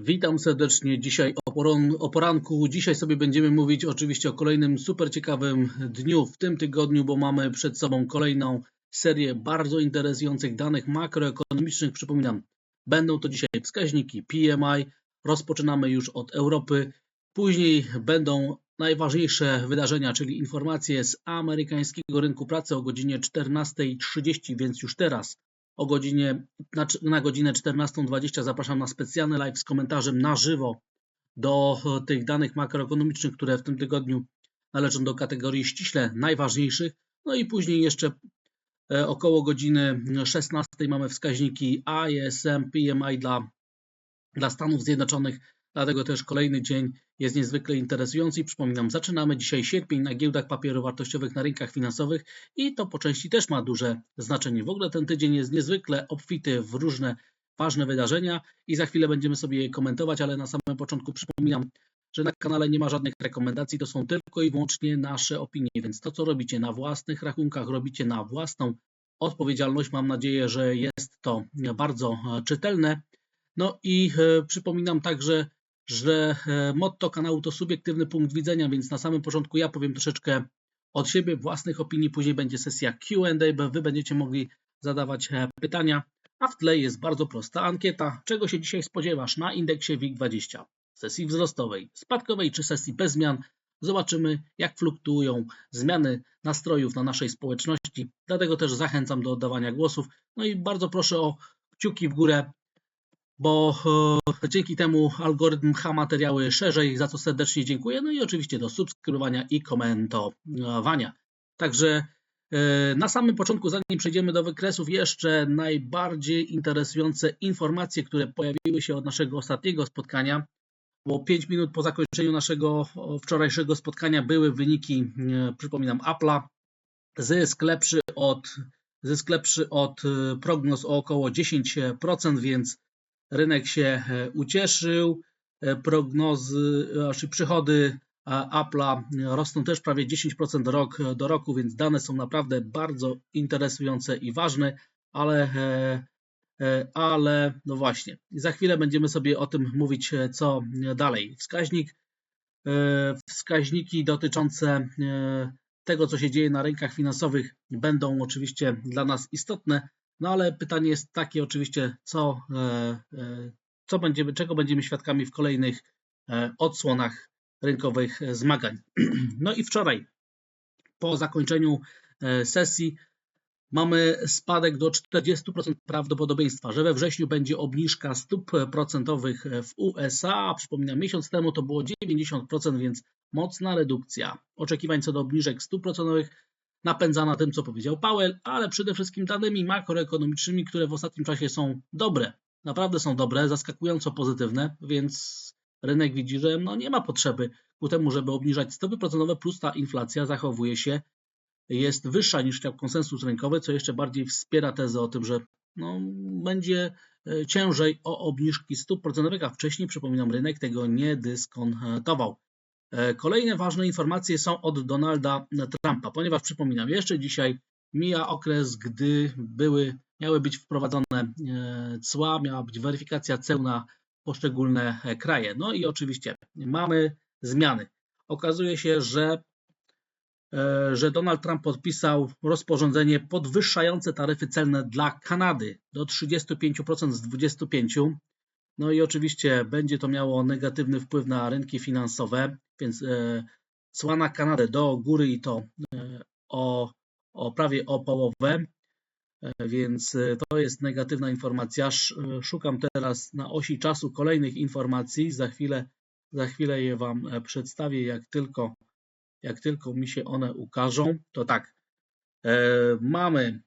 Witam serdecznie dzisiaj o, poron, o poranku. Dzisiaj sobie będziemy mówić oczywiście o kolejnym super ciekawym dniu w tym tygodniu, bo mamy przed sobą kolejną serię bardzo interesujących danych makroekonomicznych. Przypominam, będą to dzisiaj wskaźniki PMI. Rozpoczynamy już od Europy. Później będą najważniejsze wydarzenia, czyli informacje z amerykańskiego rynku pracy o godzinie 14.30, więc już teraz o godzinie, na, na godzinę 14.20 zapraszam na specjalny live z komentarzem na żywo do tych danych makroekonomicznych, które w tym tygodniu należą do kategorii ściśle najważniejszych. No i później jeszcze e, około godziny 16 mamy wskaźniki ISM, PMI dla, dla Stanów Zjednoczonych, dlatego też kolejny dzień jest niezwykle interesujący. I przypominam, zaczynamy dzisiaj sierpień na giełdach papierów wartościowych na rynkach finansowych i to po części też ma duże znaczenie. W ogóle ten tydzień jest niezwykle obfity w różne ważne wydarzenia i za chwilę będziemy sobie je komentować, ale na samym początku przypominam, że na kanale nie ma żadnych rekomendacji, to są tylko i wyłącznie nasze opinie, więc to co robicie na własnych rachunkach, robicie na własną odpowiedzialność. Mam nadzieję, że jest to bardzo czytelne. No i e, przypominam także, że e, motto kanału to subiektywny punkt widzenia, więc na samym początku ja powiem troszeczkę od siebie, własnych opinii, później będzie sesja Q&A, bo wy będziecie mogli zadawać e, pytania, a w tle jest bardzo prosta ankieta. Czego się dzisiaj spodziewasz na indeksie WIG20? Sesji wzrostowej, spadkowej czy sesji bez zmian? Zobaczymy, jak fluktuują zmiany nastrojów na naszej społeczności. Dlatego też zachęcam do oddawania głosów. No i bardzo proszę o kciuki w górę bo e, dzięki temu algorytm pcha materiały szerzej, za co serdecznie dziękuję. No i oczywiście do subskrybowania i komentowania. Także e, na samym początku, zanim przejdziemy do wykresów, jeszcze najbardziej interesujące informacje, które pojawiły się od naszego ostatniego spotkania, bo 5 minut po zakończeniu naszego wczorajszego spotkania były wyniki, e, przypominam, Apple'a. Zysk lepszy od, zysk lepszy od prognoz o około 10%, więc rynek się e, ucieszył. E, prognozy, znaczy przychody Apple'a rosną też prawie 10% rok do roku, więc dane są naprawdę bardzo interesujące i ważne, ale, e, ale no właśnie, za chwilę będziemy sobie o tym mówić, co dalej. Wskaźnik, wskaźniki dotyczące tego, co się dzieje na rynkach finansowych, będą oczywiście dla nas istotne, no ale pytanie jest takie oczywiście, co, e, e, co będziemy, czego będziemy świadkami w kolejnych e, odsłonach rynkowych zmagań. No i wczoraj, po zakończeniu sesji, mamy spadek do 40% prawdopodobieństwa, że we wrześniu będzie obniżka stóp procentowych w USA. Przypominam, miesiąc temu to było 90%, więc mocna redukcja oczekiwań co do obniżek stóp procentowych napędzana tym, co powiedział Powell, ale przede wszystkim danymi makroekonomicznymi, które w ostatnim czasie są dobre. Naprawdę są dobre, zaskakująco pozytywne, więc rynek widzi, że no nie ma potrzeby ku temu, żeby obniżać stopy procentowe, plus ta inflacja zachowuje się, jest wyższa niż chciał konsensus rynkowy, co jeszcze bardziej wspiera tezę o tym, że no, będzie e, ciężej o obniżki stóp procentowych, a wcześniej, przypominam, rynek tego nie dyskontował. E, kolejne ważne informacje są od Donalda Trumpa, ponieważ przypominam, jeszcze dzisiaj mija okres, gdy były, miały być wprowadzone e, cła, miała być weryfikacja ceł na poszczególne e, kraje. No i oczywiście mamy zmiany. Okazuje się, że, że Donald Trump podpisał rozporządzenie podwyższające taryfy celne dla Kanady do 35% z 25%. No i oczywiście będzie to miało negatywny wpływ na rynki finansowe, więc e, cła na Kanadę do góry i to e, o, o prawie o połowę, e, więc to jest negatywna informacja. Szukam teraz na osi czasu kolejnych informacji. Za chwilę, za chwilę je Wam przedstawię, jak tylko, jak tylko mi się one ukażą. To tak, mamy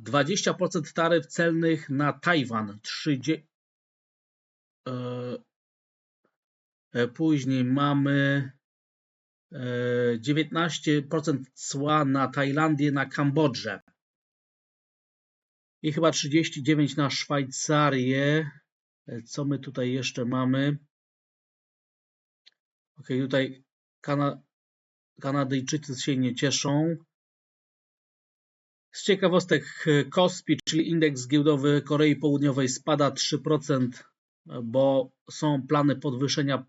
20% taryf celnych na Tajwan, 30, E, e, później mamy 19% e, cła na Tajlandię, na Kambodżę. I chyba 39 na Szwajcarię. Co my tutaj jeszcze mamy? Ok, tutaj Kana Kanadyjczycy się nie cieszą. Z ciekawostek KOSPI, czyli indeks giełdowy Korei Południowej spada 3% bo są plany podwyższenia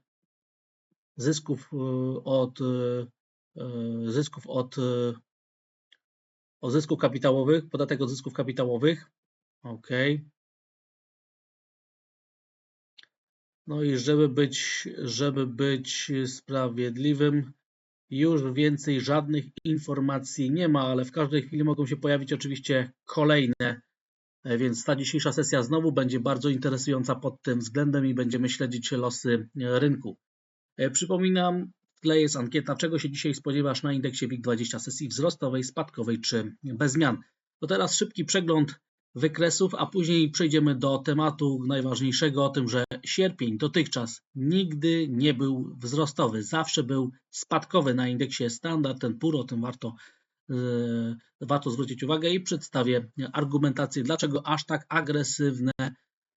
zysków e, od e, e, zysków od, od zysków kapitałowych, podatek od zysków kapitałowych. OK. No i żeby być, żeby być sprawiedliwym, już więcej żadnych informacji nie ma, ale w każdej chwili mogą się pojawić oczywiście kolejne, więc ta dzisiejsza sesja znowu będzie bardzo interesująca pod tym względem i będziemy śledzić losy rynku. E, przypominam, w tle jest ankieta, czego się dzisiaj spodziewasz na indeksie WIG20 sesji wzrostowej, spadkowej czy bez zmian. To teraz szybki przegląd wykresów, a później przejdziemy do tematu najważniejszego o tym, że sierpień dotychczas nigdy nie był wzrostowy, zawsze był spadkowy na indeksie Standard Poor, o tym warto, warto zwrócić uwagę i przedstawię argumentację, dlaczego aż tak agresywne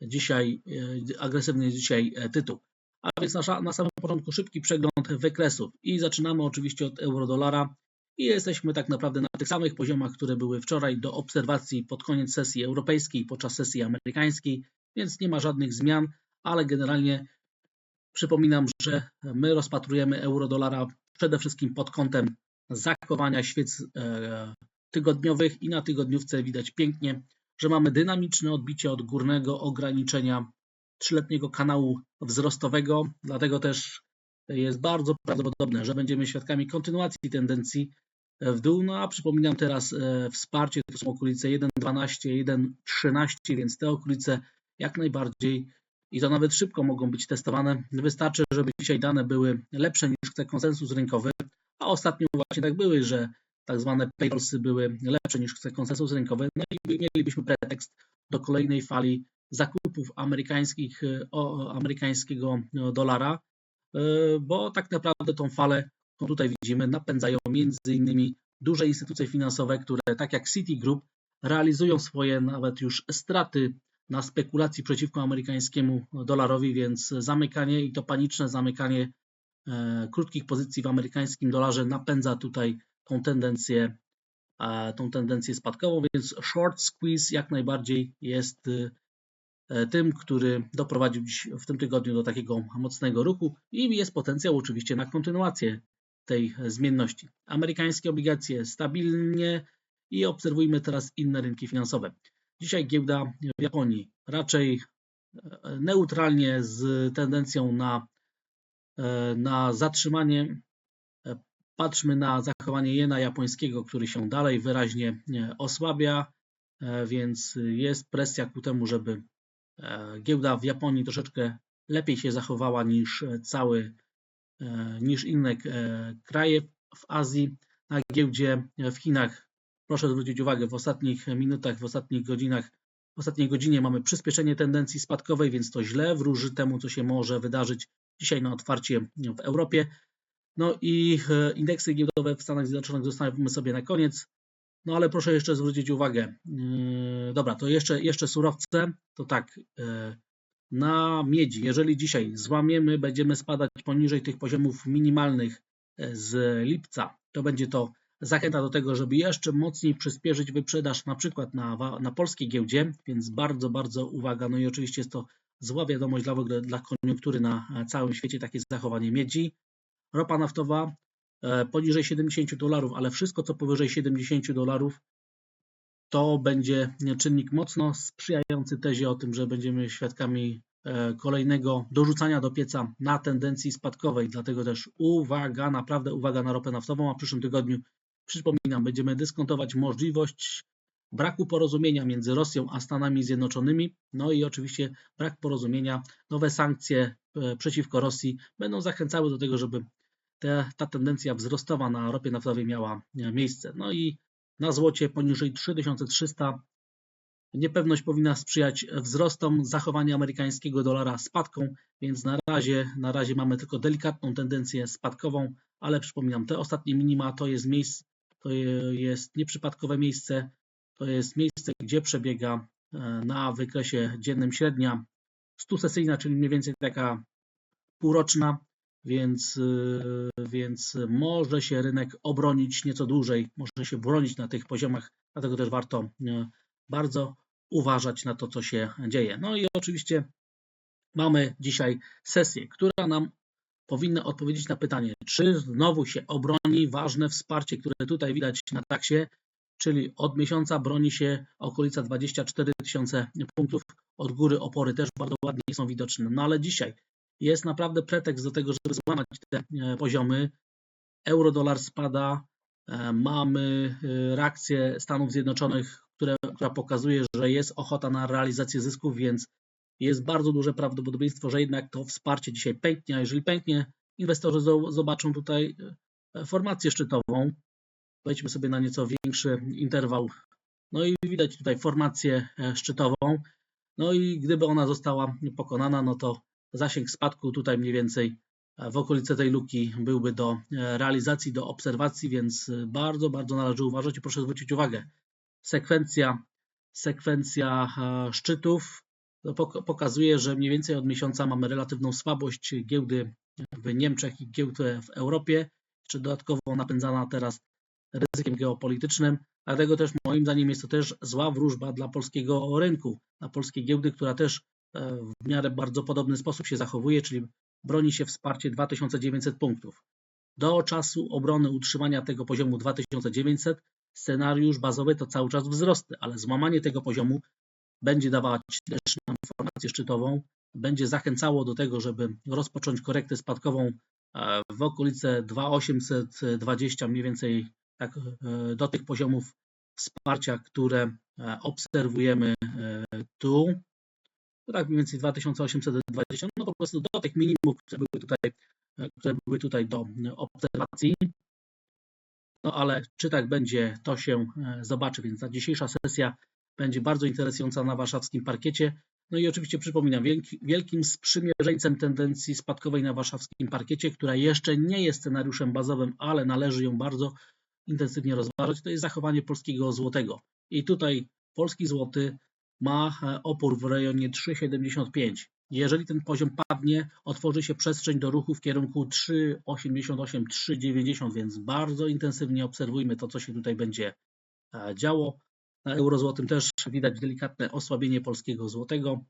dzisiaj, yy, agresywny jest dzisiaj tytuł. A więc na samym początku szybki przegląd wykresów i zaczynamy oczywiście od euro-dolara i jesteśmy tak naprawdę na tych samych poziomach, które były wczoraj do obserwacji pod koniec sesji europejskiej, podczas sesji amerykańskiej, więc nie ma żadnych zmian, ale generalnie przypominam, że my rozpatrujemy euro-dolara przede wszystkim pod kątem zachowania świec e, tygodniowych i na tygodniówce widać pięknie, że mamy dynamiczne odbicie od górnego ograniczenia trzyletniego kanału wzrostowego, dlatego też jest bardzo prawdopodobne, że będziemy świadkami kontynuacji tendencji w dół. No a przypominam teraz e, wsparcie, to są okolice 1,12, 1,13, więc te okolice jak najbardziej i to nawet szybko mogą być testowane. Wystarczy, żeby dzisiaj dane były lepsze niż chce konsensus rynkowy, ostatnio właśnie tak były, że tak zwane payrolls były lepsze niż konsensus rynkowy, no i mielibyśmy pretekst do kolejnej fali zakupów amerykańskich, e, o, amerykańskiego e, dolara, e, bo tak naprawdę tą falę, którą tutaj widzimy, napędzają między innymi duże instytucje finansowe, które tak jak Citigroup realizują swoje nawet już straty na spekulacji przeciwko amerykańskiemu dolarowi, więc zamykanie i to paniczne zamykanie krótkich pozycji w amerykańskim dolarze napędza tutaj tą tendencję, tą tendencję spadkową, więc short squeeze jak najbardziej jest E, tym, który doprowadził dziś w tym tygodniu do takiego mocnego ruchu i jest potencjał oczywiście na kontynuację tej zmienności. Amerykańskie obligacje stabilnie i obserwujmy teraz inne rynki finansowe. Dzisiaj giełda w Japonii raczej e, neutralnie z tendencją na, e, na zatrzymanie. Patrzmy na zachowanie jena japońskiego, który się dalej wyraźnie osłabia, więc jest presja ku temu, żeby E, giełda w Japonii troszeczkę lepiej się zachowała niż cały, e, niż inne e, kraje w Azji. Na giełdzie w Chinach, proszę zwrócić uwagę, w ostatnich minutach, w ostatnich godzinach, w ostatniej godzinie mamy przyspieszenie tendencji spadkowej, więc to źle wróży temu, co się może wydarzyć dzisiaj na otwarcie w Europie. No i indeksy giełdowe w Stanach Zjednoczonych zostawimy sobie na koniec. No ale proszę jeszcze zwrócić uwagę. Yy, dobra, to jeszcze, jeszcze surowce. To tak, yy, na miedzi, jeżeli dzisiaj złamiemy, będziemy spadać poniżej tych poziomów minimalnych z lipca, to będzie to zachęta do tego, żeby jeszcze mocniej przyspieszyć wyprzedaż na przykład na, na polskiej giełdzie, więc bardzo, bardzo uwaga. No i oczywiście jest to zła wiadomość dla, dla koniunktury na całym świecie, takie zachowanie miedzi. Ropa naftowa E, poniżej 70 dolarów, ale wszystko co powyżej 70 dolarów to będzie czynnik mocno sprzyjający tezie o tym, że będziemy świadkami e, kolejnego dorzucania do pieca na tendencji spadkowej. Dlatego też uwaga, naprawdę uwaga na ropę naftową, a w przyszłym tygodniu, przypominam, będziemy dyskontować możliwość braku porozumienia między Rosją a Stanami Zjednoczonymi. No i oczywiście brak porozumienia, nowe sankcje e, przeciwko Rosji będą zachęcały do tego, żeby te, ta tendencja wzrostowa na ropie naftowej miała e, miejsce. No i na złocie poniżej 3300 niepewność powinna sprzyjać wzrostom, zachowanie amerykańskiego dolara spadką, więc na razie, na razie mamy tylko delikatną tendencję spadkową, ale przypominam, te ostatnie minima to jest miejsce, to jest nieprzypadkowe miejsce, to jest miejsce, gdzie przebiega e, na wykresie dziennym średnia 100 sesyjna, czyli mniej więcej taka półroczna więc, y, więc może się rynek obronić nieco dłużej, może się bronić na tych poziomach, dlatego też warto y, bardzo uważać na to, co się dzieje. No i oczywiście mamy dzisiaj sesję, która nam powinna odpowiedzieć na pytanie, czy znowu się obroni ważne wsparcie, które tutaj widać na taksie, czyli od miesiąca broni się okolica 24 tysiące punktów, od góry opory też bardzo ładnie są widoczne. No ale dzisiaj jest naprawdę pretekst do tego, żeby złamać te e, poziomy. Euro-dolar spada, e, mamy e, reakcję Stanów Zjednoczonych, które, która pokazuje, że jest ochota na realizację zysków, więc jest bardzo duże prawdopodobieństwo, że jednak to wsparcie dzisiaj pęknie, a jeżeli pęknie, inwestorzy zo- zobaczą tutaj formację szczytową. Wejdźmy sobie na nieco większy interwał. No i widać tutaj formację e, szczytową. No i gdyby ona została pokonana, no to zasięg spadku tutaj mniej więcej e, w okolice tej luki byłby do e, realizacji, do obserwacji, więc bardzo, bardzo należy uważać i proszę zwrócić uwagę. Sekwencja, sekwencja szczytów pok- pokazuje, że mniej więcej od miesiąca mamy relatywną słabość giełdy w Niemczech i giełdę w Europie, jeszcze dodatkowo napędzana teraz ryzykiem geopolitycznym, dlatego też moim zdaniem jest to też zła wróżba dla polskiego rynku, dla polskiej giełdy, która też e, w miarę bardzo podobny sposób się zachowuje, czyli broni się wsparcie 2900 punktów. Do czasu obrony utrzymania tego poziomu 2900 scenariusz bazowy to cały czas wzrosty, ale złamanie tego poziomu będzie dawać też nam informację szczytową, będzie zachęcało do tego, żeby rozpocząć korektę spadkową e, w okolice 2820 mniej więcej tak, e, do tych poziomów wsparcia, które e, obserwujemy e, tu. Tak mniej więcej 2820, no po prostu do tych minimów, które były tutaj, które były tutaj do obserwacji. No ale czy tak będzie, to się zobaczy, więc ta dzisiejsza sesja będzie bardzo interesująca na warszawskim parkiecie. No i oczywiście przypominam, wielki, wielkim sprzymierzeńcem tendencji spadkowej na warszawskim parkiecie, która jeszcze nie jest scenariuszem bazowym, ale należy ją bardzo intensywnie rozważać, to jest zachowanie polskiego złotego. I tutaj polski złoty ma e, opór w rejonie 3,75. Jeżeli ten poziom padnie, otworzy się przestrzeń do ruchu w kierunku 3,88, 3,90, więc bardzo intensywnie obserwujmy to, co się tutaj będzie e, działo. Na eurozłotym też widać delikatne osłabienie polskiego złotego,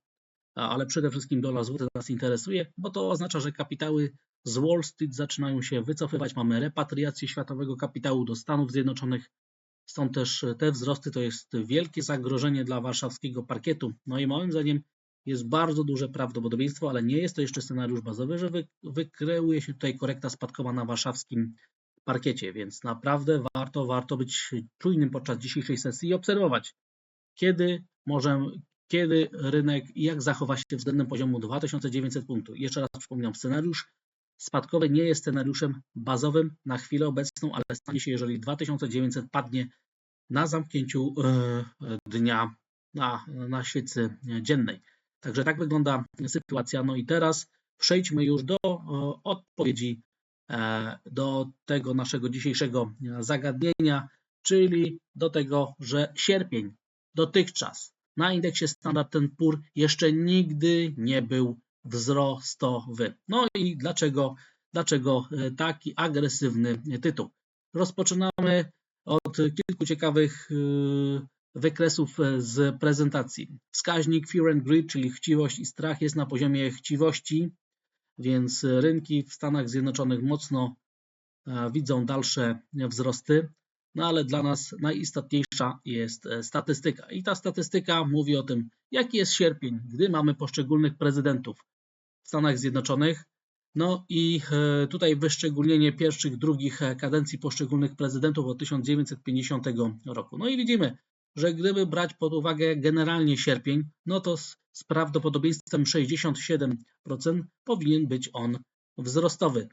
ale przede wszystkim dolar złoty nas interesuje, bo to oznacza, że kapitały z Wall Street zaczynają się wycofywać. Mamy repatriację światowego kapitału do Stanów Zjednoczonych. Stąd też te wzrosty to jest wielkie zagrożenie dla warszawskiego parkietu. No i moim zdaniem jest bardzo duże prawdopodobieństwo, ale nie jest to jeszcze scenariusz bazowy, że wy, wykreuje się tutaj korekta spadkowa na warszawskim parkiecie, więc naprawdę warto, warto być czujnym podczas dzisiejszej sesji i obserwować, kiedy możemy, kiedy rynek jak zachowa się względem poziomu 2900 punktów. Jeszcze raz przypominam, scenariusz spadkowy nie jest scenariuszem bazowym na chwilę obecną, ale stanie się, jeżeli 2900 padnie na zamknięciu e, dnia na, na świecy dziennej. Także tak wygląda sytuacja. No i teraz przejdźmy już do e, odpowiedzi e, do tego naszego dzisiejszego zagadnienia, czyli do tego, że sierpień dotychczas na indeksie Standard Poor jeszcze nigdy nie był wzrostowy. No i dlaczego, dlaczego e, taki agresywny tytuł? Rozpoczynamy od kilku ciekawych e, wykresów e, z prezentacji. Wskaźnik Fear and Greed, czyli chciwość i strach jest na poziomie chciwości, więc rynki w Stanach Zjednoczonych mocno widzą dalsze wzrosty. No ale dla nas najistotniejsza jest e, statystyka. I ta statystyka mówi o tym, jaki jest sierpień, gdy mamy poszczególnych prezydentów w Stanach Zjednoczonych. No i e, tutaj wyszczególnienie pierwszych, drugich e, kadencji poszczególnych prezydentów od 1950 roku. No i widzimy, że gdyby brać pod uwagę generalnie sierpień, no to z, z prawdopodobieństwem 67% powinien być on wzrostowy.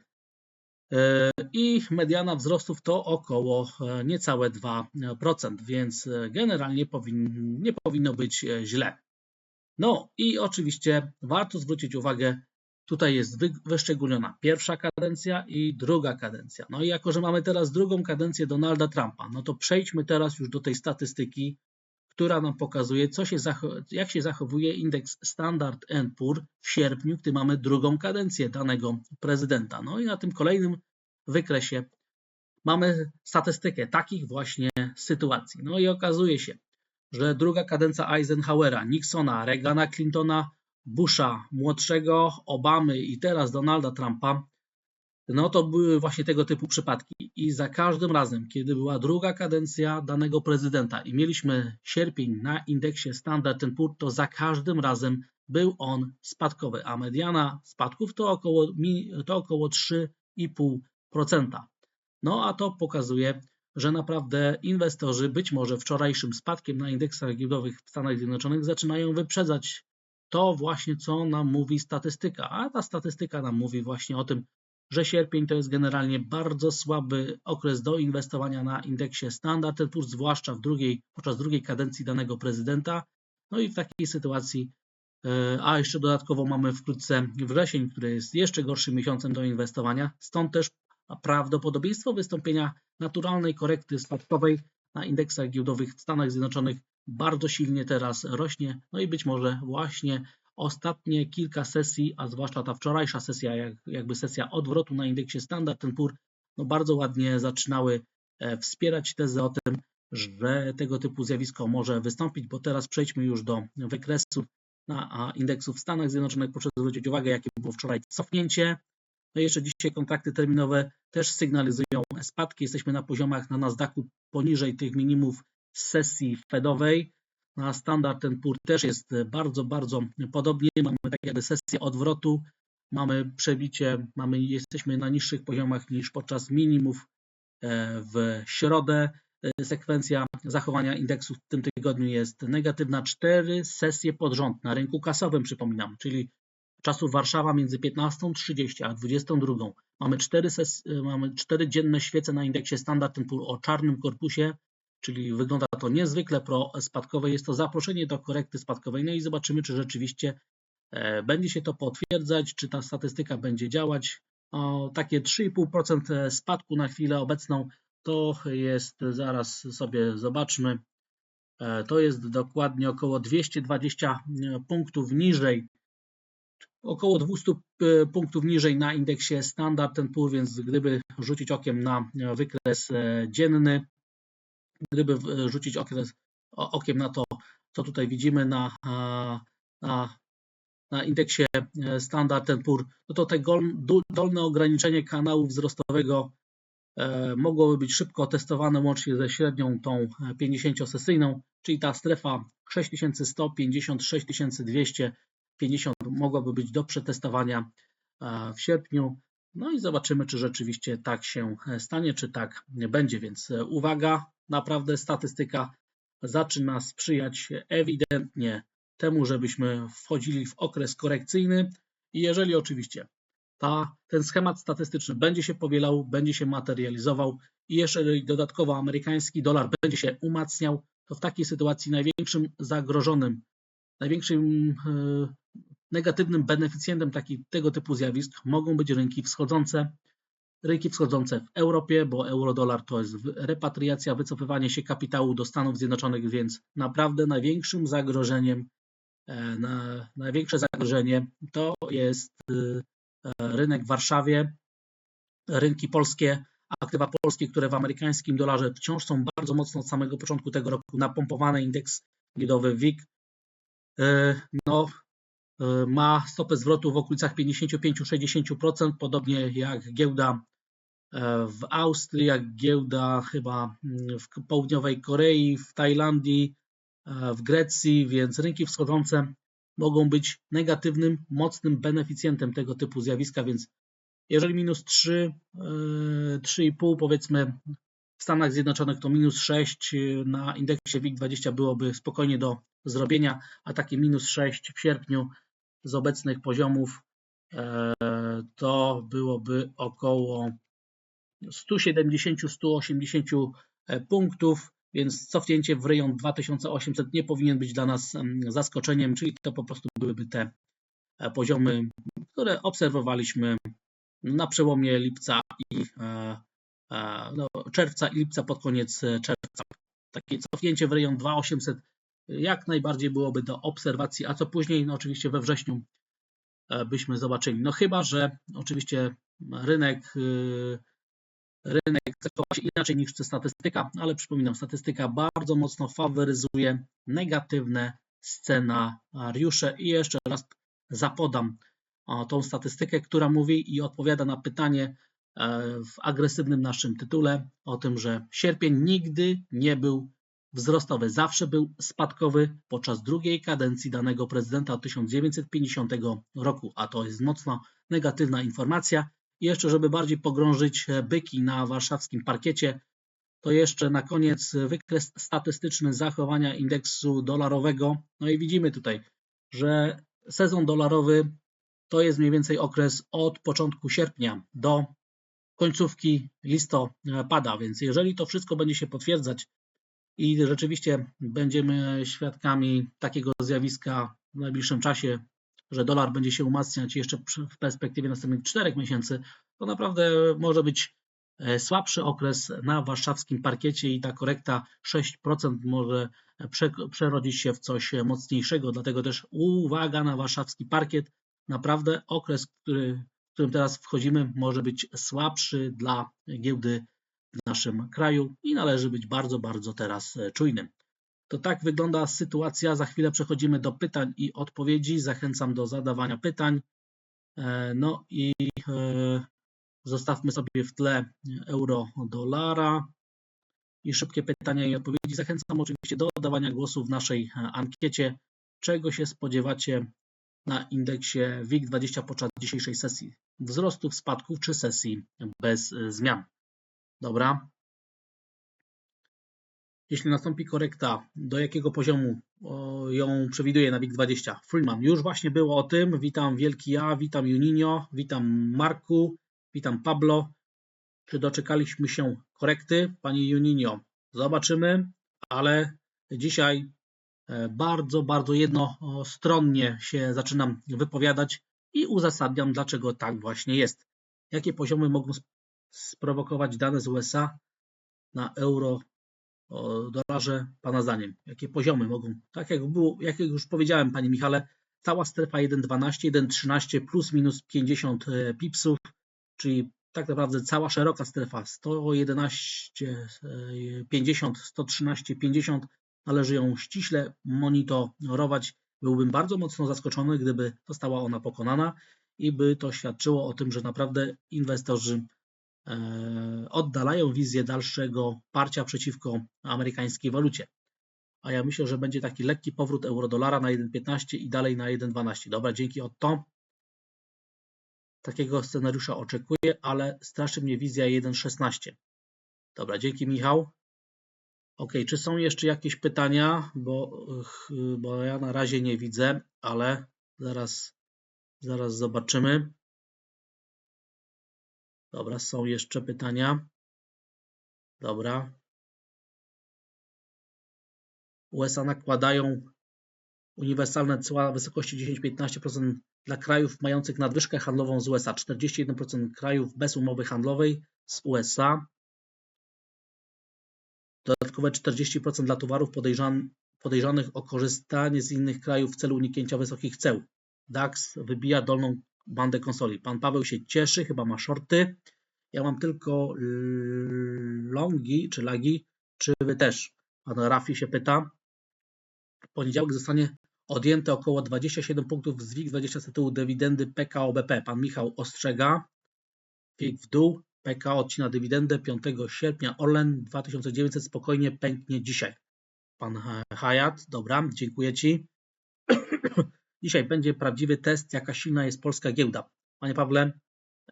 E, I mediana wzrostów to około e, niecałe 2%, więc e, generalnie powin, nie powinno być źle. No i oczywiście warto zwrócić uwagę, tutaj jest wy, wyszczególniona pierwsza kadencja i druga kadencja. No i jako, że mamy teraz drugą kadencję Donalda Trumpa, no to przejdźmy teraz już do tej statystyki, która nam pokazuje, co się jak się zachowuje indeks Standard Poor w sierpniu, gdy mamy drugą kadencję danego prezydenta. No i na tym kolejnym wykresie mamy statystykę takich właśnie sytuacji. No i okazuje się, że druga kadencja Eisenhowera, Nixona, Reagana, Clintona Busha młodszego, Obamy i teraz Donalda Trumpa, no to były właśnie tego typu przypadki. I za każdym razem, kiedy była druga kadencja danego prezydenta i mieliśmy sierpień na indeksie Standard Poor's, to za każdym razem był on spadkowy, a mediana spadków to około, to około 3,5%. No a to pokazuje, że naprawdę inwestorzy być może wczorajszym spadkiem na indeksach giełdowych w Stanach Zjednoczonych zaczynają wyprzedzać to właśnie, co nam mówi statystyka. A ta statystyka nam mówi właśnie o tym, że sierpień to jest generalnie bardzo słaby okres do inwestowania na indeksie Standard Poor's, zwłaszcza w drugiej, podczas drugiej kadencji danego prezydenta. No i w takiej sytuacji, e, a jeszcze dodatkowo mamy wkrótce wrzesień, który jest jeszcze gorszym miesiącem do inwestowania, stąd też prawdopodobieństwo wystąpienia naturalnej korekty spadkowej na indeksach giełdowych w Stanach Zjednoczonych bardzo silnie teraz rośnie. No i być może właśnie ostatnie kilka sesji, a zwłaszcza ta wczorajsza sesja, jak, jakby sesja odwrotu na indeksie Standard Poor's, no bardzo ładnie zaczynały e, wspierać tezę o tym, że tego typu zjawisko może wystąpić, bo teraz przejdźmy już do wykresu na indeksu w Stanach Zjednoczonych. Proszę zwrócić uwagę, jakie było wczoraj cofnięcie. No jeszcze dzisiaj kontrakty terminowe też sygnalizują spadki. Jesteśmy na poziomach na Nasdaqu poniżej tych minimów sesji Fedowej. Na Standard Poor's też jest bardzo, bardzo podobnie. Mamy tak jakby sesję odwrotu. Mamy przebicie, mamy, jesteśmy na niższych poziomach niż podczas minimów e, w środę. E, Sekwencja zachowania indeksu w tym tygodniu jest negatywna. Cztery sesje pod rząd na rynku kasowym, przypominam, czyli czasu Warszawa między 15.30 a 22.00. Mamy cztery, mamy cztery dzienne świece na indeksie Standard Poor's o czarnym korpusie, czyli wygląda to niezwykle pro-spadkowe. Jest to zaproszenie do korekty spadkowej. No i zobaczymy, czy rzeczywiście e, będzie się to potwierdzać, czy ta statystyka będzie działać. O, takie 3,5% spadku na chwilę obecną to jest, zaraz sobie zobaczmy, e, to jest dokładnie około 220 punktów niżej około 200 e, punktów niżej na indeksie Standard Poor's, więc gdyby rzucić okiem na wykres e, dzienny, gdyby w- rzucić okres, okiem na to, co tutaj widzimy na, na, na indeksie e, Standard Poor's, no to te dolne ograniczenie kanału wzrostowego e, mogłoby być szybko testowane łącznie ze średnią tą 50-sesyjną, czyli ta strefa 6150, 6250 mogłaby być do przetestowania e, w sierpniu. No i zobaczymy, czy rzeczywiście tak się stanie, czy tak będzie. Więc e, uwaga, naprawdę statystyka zaczyna sprzyjać ewidentnie temu, żebyśmy wchodzili w okres korekcyjny. I jeżeli oczywiście ta, ten schemat statystyczny będzie się powielał, będzie się materializował i jeżeli dodatkowo amerykański dolar będzie się umacniał, to w takiej sytuacji największym zagrożonym, największym e, negatywnym beneficjentem taki, tego typu zjawisk mogą być rynki wschodzące. Rynki wschodzące w Europie, bo euro-dolar to jest repatriacja, wycofywanie się kapitału do Stanów Zjednoczonych, więc naprawdę największym zagrożeniem, e, na, największe zagrożenie to jest y, e, rynek w Warszawie, rynki polskie, aktywa polskie, które w amerykańskim dolarze wciąż są bardzo mocno od samego początku tego roku napompowane, indeks giełdowy WIG e, no, ma stopę zwrotu w okolicach 55-60%, podobnie jak giełda w Austrii, jak giełda chyba mm, w południowej Korei, w Tajlandii, e, w Grecji, więc rynki wschodzące mogą być negatywnym, mocnym beneficjentem tego typu zjawiska, więc jeżeli minus 3, e, 3,5 powiedzmy w Stanach Zjednoczonych to minus 6 na indeksie WIG20 byłoby spokojnie do zrobienia, a takie minus 6 w sierpniu z obecnych poziomów e, to byłoby około 170-180 punktów, więc cofnięcie w rejon 2800 nie powinien być dla nas em, zaskoczeniem, czyli to po prostu byłyby te e, poziomy, które obserwowaliśmy na przełomie lipca i e, e, no, czerwca i lipca pod koniec e, czerwca. Takie cofnięcie w rejon 2800 jak najbardziej byłoby do obserwacji, a co później, no oczywiście we wrześniu e, byśmy zobaczyli. No chyba, że oczywiście rynek, y, rynek się inaczej niż statystyka, ale przypominam, statystyka bardzo mocno faworyzuje negatywne scenariusze i jeszcze raz zapodam tą statystykę, która mówi i odpowiada na pytanie e, w agresywnym naszym tytule o tym, że sierpień nigdy nie był wzrostowy, zawsze był spadkowy podczas drugiej kadencji danego prezydenta od 1950 roku, a to jest mocno negatywna informacja. Jeszcze, żeby bardziej pogrążyć byki na warszawskim parkiecie, to jeszcze na koniec wykres statystyczny zachowania indeksu dolarowego. No i widzimy tutaj, że sezon dolarowy to jest mniej więcej okres od początku sierpnia do końcówki listopada, więc jeżeli to wszystko będzie się potwierdzać i rzeczywiście będziemy świadkami takiego zjawiska w najbliższym czasie, że dolar będzie się umacniać jeszcze w perspektywie następnych czterech miesięcy, to naprawdę może być e, słabszy okres na warszawskim parkiecie i ta korekta 6% może przerodzić się w coś mocniejszego. Dlatego też uwaga na warszawski parkiet. Naprawdę okres, który, w którym teraz wchodzimy, może być słabszy dla giełdy w naszym kraju i należy być bardzo, bardzo teraz e, czujnym. To tak wygląda sytuacja. Za chwilę przechodzimy do pytań i odpowiedzi. Zachęcam do zadawania pytań. E, no i e, zostawmy sobie w tle euro, dolara i szybkie pytania i odpowiedzi. Zachęcam oczywiście do oddawania głosu w naszej ankiecie. Czego się spodziewacie na indeksie WIG20 podczas dzisiejszej sesji? Wzrostów, spadków czy sesji bez zmian? Dobra. Jeśli nastąpi korekta, do jakiego poziomu ją przewiduje na WIG20? Freeman, już właśnie było o tym. Witam Wielki Ja, witam Juninho, witam Marku, witam Pablo. Czy doczekaliśmy się korekty? Pani Juninho, zobaczymy, ale dzisiaj e, bardzo, bardzo jednostronnie się zaczynam wypowiadać i uzasadniam, dlaczego tak właśnie jest. Jakie poziomy mogą sprowokować dane z USA na euro dolarze Pana zdaniem? Jakie poziomy mogą, tak jak było, jak już powiedziałem Panie Michale, cała strefa 1.12, 1.13 plus minus 50 e, pipsów, czyli tak naprawdę cała szeroka strefa 111, 50, 113, 50 należy ją ściśle monitorować. Byłbym bardzo mocno zaskoczony, gdyby została ona pokonana i by to świadczyło o tym, że naprawdę inwestorzy oddalają wizję dalszego parcia przeciwko amerykańskiej walucie. A ja myślę, że będzie taki lekki powrót euro-dolara na 1,15 i dalej na 1,12. Dobra, dzięki Otto. Takiego scenariusza oczekuję, ale straszy mnie wizja 1,16. Dobra, dzięki Michał. Ok, czy są jeszcze jakieś pytania? Bo, bo ja na razie nie widzę, ale zaraz, zaraz zobaczymy. Dobra, są jeszcze pytania. Dobra. USA nakładają uniwersalne cła w wysokości 10-15% dla krajów mających nadwyżkę handlową z USA, 41% krajów bez umowy handlowej z USA, dodatkowe 40% dla towarów podejrzanych, o korzystanie z innych krajów w celu uniknięcia wysokich ceł. DAX wybija dolną bandę konsoli. Pan Paweł się cieszy, chyba ma shorty. Ja mam tylko longi czy lagi, czy wy też? Pan Rafi się pyta. W poniedziałek zostanie odjęte około 27 punktów z WIG 20 z tytułu dywidendy PKO BP. Pan Michał ostrzega. WIG w dół. PKO odcina dywidendę 5 sierpnia. Orlen 2900 spokojnie pęknie dzisiaj. Pan Hayat, dobra, dziękuję Ci. Dzisiaj będzie prawdziwy test, jaka silna jest polska giełda. Panie Pawle,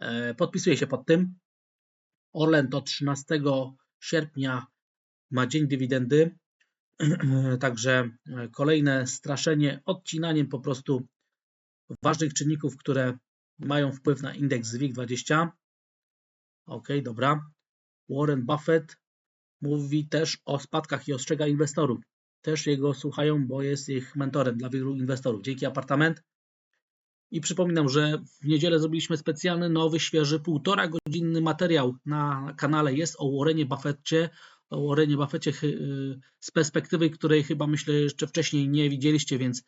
e, podpisuję się pod tym. Orlen do 13 sierpnia ma dzień dywidendy, także kolejne straszenie odcinaniem po prostu ważnych czynników, które mają wpływ na indeks WIG20. Ok, dobra. Warren Buffett mówi też o spadkach i ostrzega inwestorów. Też jego słuchają, bo jest ich mentorem dla wielu inwestorów. Dzięki apartament. I przypominam, że w niedzielę zrobiliśmy specjalny, nowy, świeży, półtora godzinny materiał na kanale. Jest o Warrenie Buffetcie, o Warrenie Buffetcie y, z perspektywy, której chyba myślę jeszcze wcześniej nie widzieliście, więc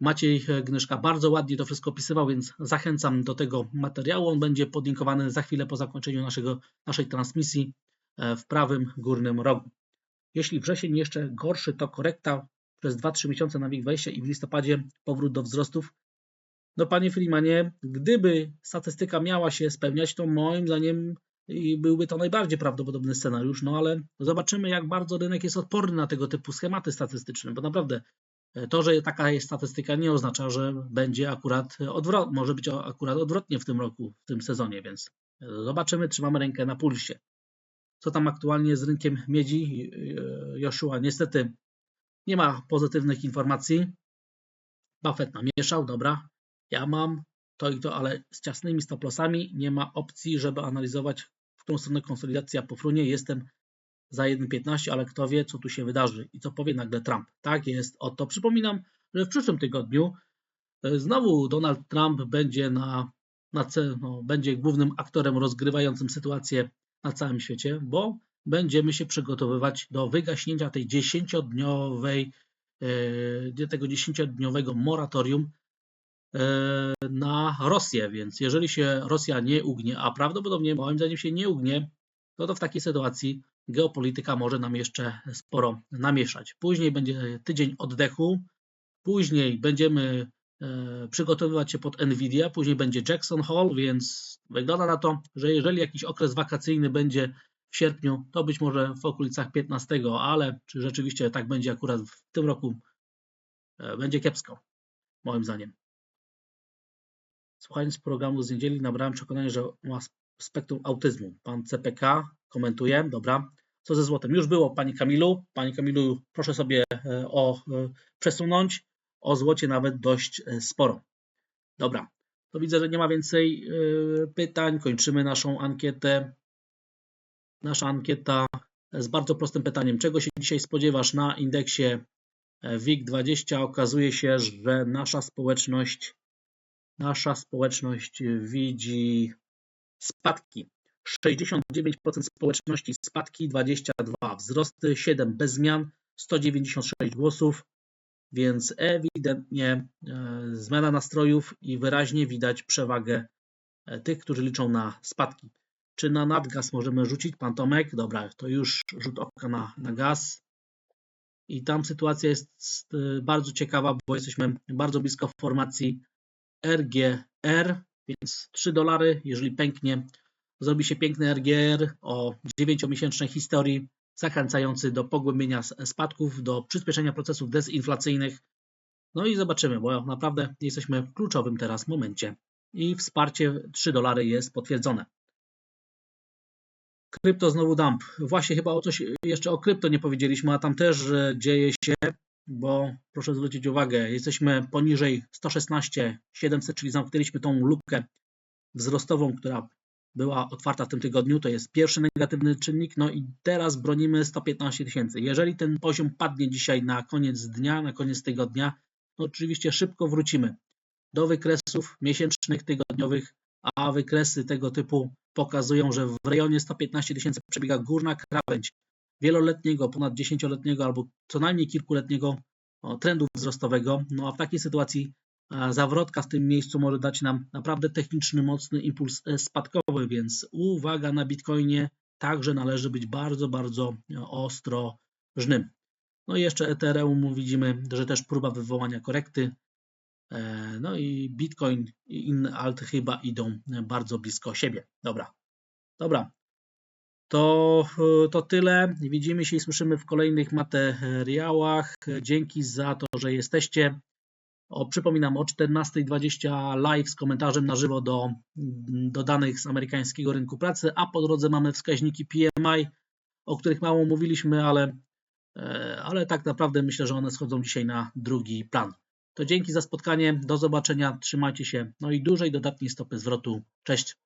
Maciej Gnyszka bardzo ładnie to wszystko opisywał, więc zachęcam do tego materiału. On będzie podlinkowany za chwilę po zakończeniu naszego, naszej transmisji e, w prawym górnym rogu. Jeśli wrzesień jeszcze gorszy, to korekta przez 2-3 miesiące na WIG 20 i w listopadzie powrót do wzrostów No panie Freemanie, gdyby statystyka miała się spełniać, to moim zdaniem byłby to najbardziej prawdopodobny scenariusz, no ale zobaczymy, jak bardzo rynek jest odporny na tego typu schematy statystyczne, bo naprawdę e, to, że taka jest statystyka, nie oznacza, że będzie akurat odwrotnie, może być akurat odwrotnie w tym roku, w tym sezonie, więc e, zobaczymy, trzymamy rękę na pulsie. Co tam aktualnie z rynkiem miedzi? E, Joshua, niestety nie ma pozytywnych informacji. Buffett namieszał, dobra. Ja mam to i to, ale z ciasnymi stoplosami nie ma opcji, żeby analizować w którą stronę konsolidacja pofrunie. Jestem za 1,15, ale kto wie, co tu się wydarzy i co powie nagle Trump. Tak jest, oto przypominam, że w przyszłym tygodniu e, znowu Donald Trump będzie na, na no, będzie głównym aktorem rozgrywającym sytuację na całym świecie, bo będziemy się przygotowywać do wygaśnięcia tej 10-dniowej, e, tego 10-dniowego moratorium e, na Rosję, więc jeżeli się Rosja nie ugnie, a prawdopodobnie moim zdaniem się nie ugnie, no to w takiej sytuacji geopolityka może nam jeszcze sporo namieszać. Później będzie tydzień oddechu, później będziemy przygotowywać się pod Nvidia, później będzie Jackson Hole, więc wygląda na to, że jeżeli jakiś okres wakacyjny będzie w sierpniu, to być może w okolicach 15, ale czy rzeczywiście tak będzie akurat w tym roku, e, będzie kiepsko, moim zdaniem. Słuchając programu z niedzieli, nabrałem przekonania, że ma spektrum autyzmu. Pan CPK komentuje, dobra. Co ze złotem? Już było, Pani Kamilu. Pani Kamilu, proszę sobie e, o e, przesunąć. O złocie nawet dość sporo. Dobra, to widzę, że nie ma więcej pytań. Kończymy naszą ankietę. Nasza ankieta z bardzo prostym pytaniem. Czego się dzisiaj spodziewasz na indeksie WIG20? Okazuje się, że nasza społeczność, nasza społeczność widzi spadki. 69% społeczności spadki, 22 wzrosty, 7 bez zmian, 196 głosów, więc ewidentnie e, zmiana nastrojów i wyraźnie widać przewagę e, tych, którzy liczą na spadki. Czy na nadgaz możemy rzucić? Pan Tomek, dobra, to już rzut oka na, na gaz. I tam sytuacja jest y, bardzo ciekawa, bo jesteśmy bardzo blisko formacji RGR, więc 3 dolary, jeżeli pęknie, zrobi się piękny RGR o 9-miesięcznej historii, zachęcający do pogłębienia spadków, do przyspieszenia procesów dezinflacyjnych. No i zobaczymy, bo naprawdę jesteśmy w kluczowym teraz momencie i wsparcie 3 dolary jest potwierdzone. Krypto znowu dump. Właśnie chyba o coś jeszcze o krypto nie powiedzieliśmy, a tam też dzieje się, bo proszę zwrócić uwagę, jesteśmy poniżej 116 700, czyli zamknęliśmy tą lukę wzrostową, która była otwarta w tym tygodniu. To jest pierwszy negatywny czynnik. No i teraz bronimy 115 tysięcy. Jeżeli ten poziom padnie dzisiaj na koniec dnia, na koniec tygodnia, to oczywiście szybko wrócimy do wykresów miesięcznych, tygodniowych, a wykresy tego typu pokazują, że w rejonie 115 tysięcy przebiega górna krawędź wieloletniego, ponad dziesięcioletniego albo co najmniej kilkuletniego trendu wzrostowego. No a w takiej sytuacji zawrotka w tym miejscu może dać nam naprawdę techniczny, mocny impuls e, spadkowy, więc uwaga na Bitcoinie, także należy być bardzo, bardzo ostrożnym. No i jeszcze Ethereum widzimy, że też próba wywołania korekty. E, no i Bitcoin i inne alty chyba idą bardzo blisko siebie. Dobra, dobra. To, to tyle. Widzimy się i słyszymy w kolejnych materiałach. Dzięki za to, że jesteście. O, przypominam o 14.20 live z komentarzem na żywo do, do danych z amerykańskiego rynku pracy, a po drodze mamy wskaźniki PMI, o których mało mówiliśmy, ale, e, ale tak naprawdę myślę, że one schodzą dzisiaj na drugi plan. To dzięki za spotkanie, do zobaczenia, trzymajcie się, no i dużej dodatniej stopy zwrotu. Cześć!